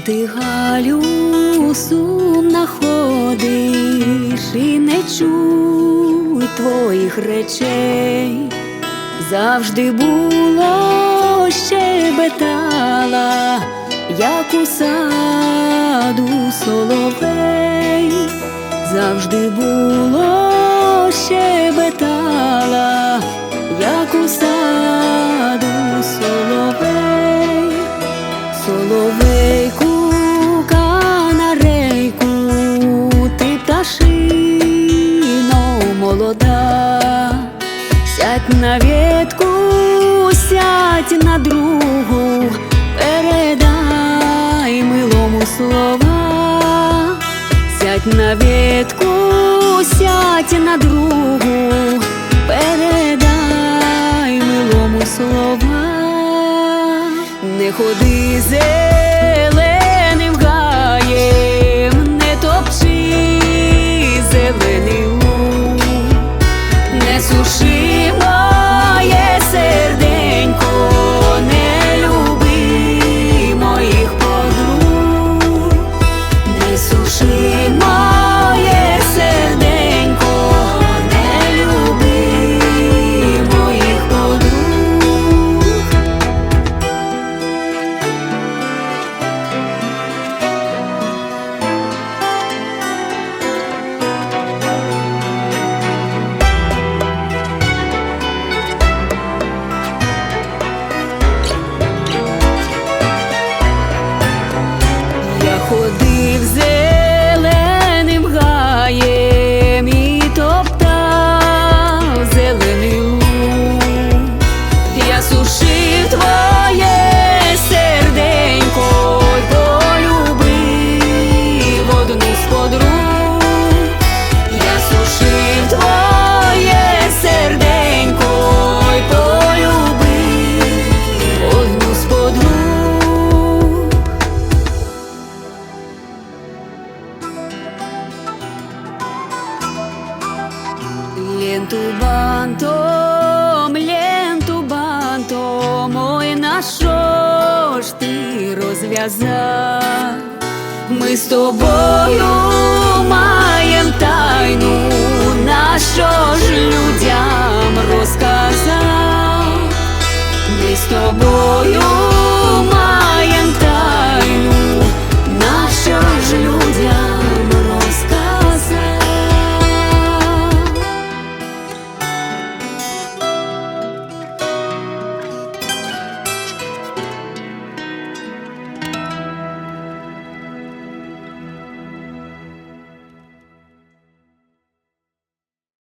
ти Галю сумна ходиш і не чуй твоїх речей, завжди було щебетала, як у саду соловей, завжди було щебетала, як у саду соловей. Соловей. Сядь на ветку, сядь на другу, передай милому слова, сядь на ветку, сядь на другу, передай милому слова, не ходи зеленим Ленту бантом, ленту бантом, ой, на що ж ти розв'язав? Ми з тобою маєм тайну, на що ж людям розказав? Ми з тобою